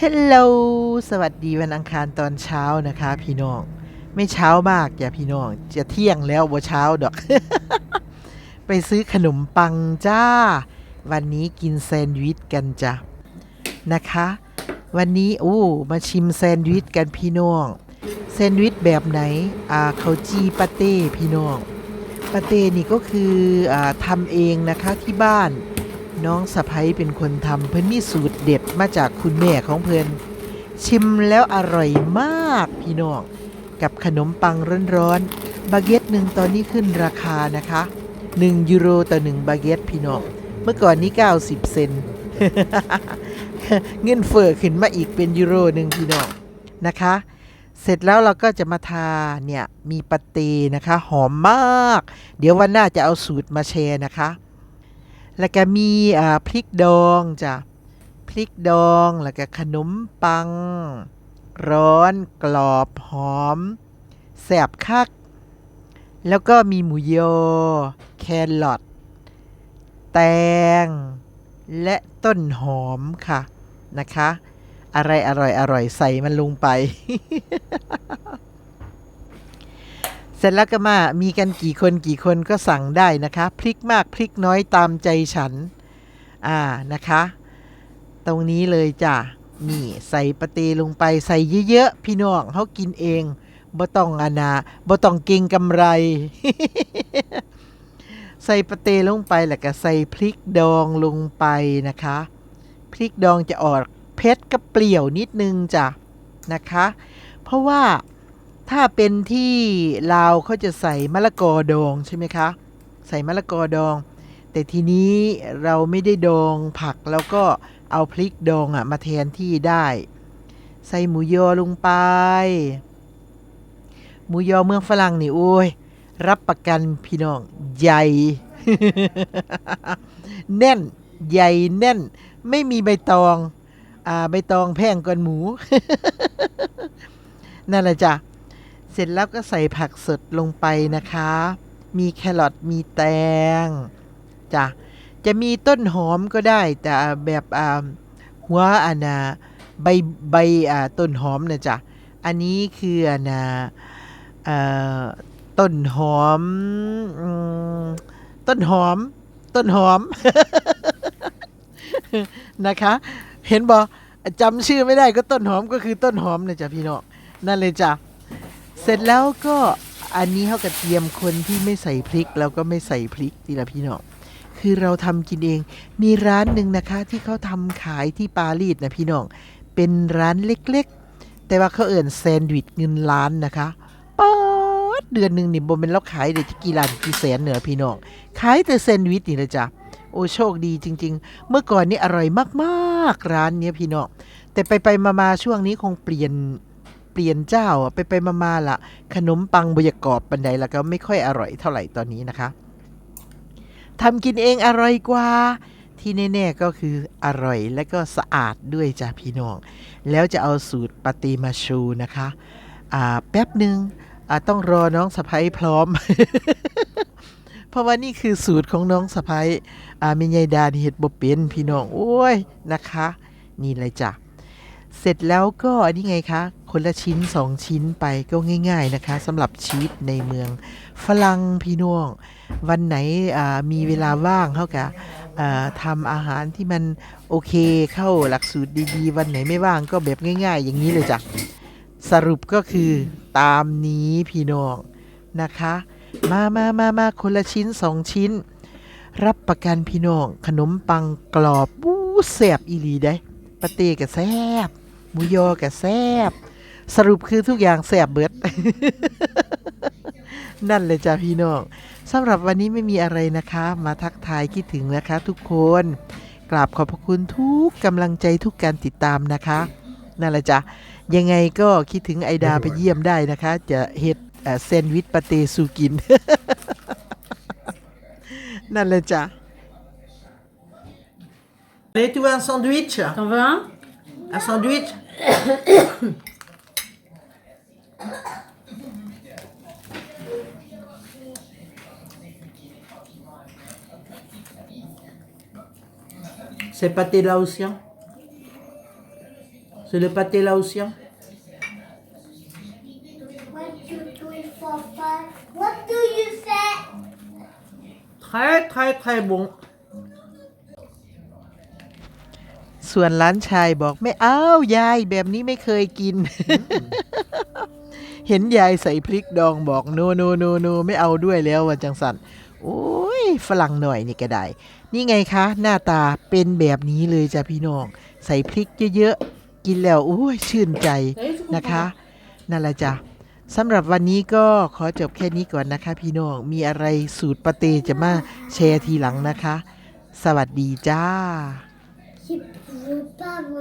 ฮลโลสวัสดีวันอังคารตอนเช้านะคะ พี่น้อง ไม่เช้ามากอย่าพี่น้อง จะเที่ยงแล้วบ่เช้าดอก ไปซื้อขนมปังจ้า วันนี้กินแซนด์วิชกันจ้ะนะคะ วันนี้โอ้มาชิมแซนด์วิชกันพี่น้อง แซนด์วิชแบบไหน อ่าเขาจีปาเต้พี่น้อง ปาเต้นี่ก็คืออ่าทำเองนะคะที่บ้าน น้องสะพ้ยเป็นคนทำเพิ่นมีสูตรเด็ดมาจากคุณแม่ของเพิ่นชิมแล้วอร่อยมากพี่น้อง กับขนมปังร้อนๆบาเกตหนึ่งตอนนี้ขึ้นราคานะคะ 1 ยูโรต่อ 1 บาเกตพี่น้อง เมื่อก่อนนี้ 90 เซนเงินเฟ้อขึ้นมาอีกเป็นยูโรหนึ่งพี่น้องนะคะ เสร็จแล้วเราก็จะมาทาเนี่ยมีปาเตนะคะ หอมมาก เดี๋ยววันหน้าจะเอาสูตรมาแชร์นะคะ แล้วก็มีอ่าพริกดองจ้ะพริกดองแล้วก็ขนมปัง ร้อนกรอบหอมแสบคัก แล้วก็มีหมูยอแครอทแตง และต้นหอมค่ะนะคะ อะไรอร่อยอร่อยใส่มันลงไป สร็จแล้วก็มามีกันกี่คนกี่คนก็สั่งได้นะคะพริกมากพริกน้อยตามใจฉัน อ่านะคะ ตรงนี้เลยจ้ะนี่ใส่ปะเตลงไปใส่เยอะๆพี่น้องเขากินเองบ่ต้องอานาบ่ต้องเก่งกำไร ใส่ปะเตลงไปแล้วก็ใส่พริกดองลงไปนะคะ พริกดองจะออกเผ็ดกับเปรี้ยวนิดนึงจ้ะนะคะ เพราะว่า ถ้าเป็นที่ลาวเขาจะใส่มะละกอดองใช่ไหมคะ ใส่มะละกอดอง แต่ทีนี้เราไม่ได้ดองผักแล้วก็เอาพริกดองอะมาแทนที่ได้ ใส่หมูยอลงไป หมูยอเมืองฝรั่งนี่โอ้ยรับประกันพี่น้องใหญ่ แน่นใหญ่แน่น ไม่มีใบตอง อ่าใบตองแพงกว่าหมู นั่นแหละจ้ะ เสร็จแล้วก็ใส่ผักสดลงไปนะคะ มีแครอทมีแตงจ้ะจะมีต้นหอมก็ได้ แต่แบบหัวอันนะใบใบต้นหอมนะจ๊ะอันนี้คืออันนะต้นหอมอืมต้นหอม ต้นหอมนะคะ เห็นบอจำชื่อไม่ได้ก็ต้นหอมก็คือต้นหอมนะจ๊ะพี่น้องนั่นเลยจ้ะ เสร็จแล้วก็อันนี้เขากระเทียมคนที่ไม่ใส่พริกแล้วก็ไม่ใส่พริกทีละพี่น้องคือเราทำกินเอง มีร้านหนึ่งนะคะที่เขาทำขายที่ปารีสนะพี่น้อง เป็นร้านเล็กๆ แต่ว่าเขาเอิ่นแซนด์วิชเงินล้านนะคะป๊าดเดือนหนึ่งนี่บ่เป็นแล้วขายเดี๋ยวจะกี่ล้านกี่แสนเหนือพี่น้อง ขายแต่แซนด์วิชนี่นะจ๊ะโอ้โชคดีจริง ๆ เมื่อก่อนนี่อร่อยมากๆร้านเนี้ยพี่น้อง แต่ไปไปๆมาๆช่วงนี้คงเปลี่ยน เปลี่ยนเจ้าไปไปมาๆละขนมปังบยกรอบบันไดแล้วก็ไม่ค่อยอร่อยเท่าไหร่ตอนนี้นะคะทำกินเองอร่อยกว่า ที่แน่ๆก็คืออร่อยและก็สะอาดด้วยจ้ะพี่น้อง แล้วจะเอาสูตรปาติมาชูนะคะอ่าแป๊บหนึ่งต้องรอน้องสะพ้ยพร้อม เพราะว่านี่คือสูตรของน้องสะพ้ยมียายดาเห็ดบ่เป็นพี่น้องโอ้ยนะคะ นี่เลยจ้ะ เสร็จแล้วก็อันนี้ไงคะ คนละชิ้นสองชิ้นไปก็ง่าย ๆนะคะสำหรับชีวิตในเมืองฝรั่งพี่น้อง วันไหนมีเวลาว่างเขากะทำอาหารที่มันโอเคเข้าหลักสูตรดีๆ วันไหนไม่ว่างก็แบบง่าย ๆ อย่างนี้เลยจ้ะสรุปก็คือตามนี้พี่น้องนะคะ มามามามาคนละชิ้นสองชิ้น รับประกันพี่น้อง ขนมปังกรอบบู้แสบอีหลีได้ปาเต้กับแซบ หมูยอกับแซบสรุปคือทุกอย่างแสบเบิด นั่นเลยจ้ะพี่น้องสำหรับวันนี้ไม่มีอะไรนะคะ มาทักทายคิดถึงนะคะ ทุกคน กราบขอบพระคุณทุกกำลังใจทุกการติดตามนะคะ นั่นแหละจ้ะยังไงก็คิดถึงไอดาไปเยี่ยมได้นะคะ จะเฮ็ดเอ่อแซนด์วิชปาเต้สูกิน นั่นเลยจ้ะ Allez, tu veux un sandwich T'en veux un Un sandwich C'est pâté aussi. hein C'est le pâté laotien. Five. What do you say? Très très très bon. ส่วนร้านชายบอกไม่เอายายแบบนี้ไม่เคยกิน เห็นยายใส่พริกดองบอกโนโนโนโนไม่เอาด้วยแล้ววันจังสันโอ้ยฝรั่งหน่อยนี่ก็ได้ นี่ไงคะ หน้าตาเป็นแบบนี้เลยจ้ะพี่น้อง ใส่พริกเยอะๆ กินแล้วโอ้ยชื่นใจนะคะนั่นแหละจ้ะสำหรับวันนี้ก็ขอจบแค่นี้ก่อนนะคะ พี่น้อง มีอะไรสูตรปาเตจะมาแชร์ทีหลังนะคะ สวัสดีจ้า Eu pago.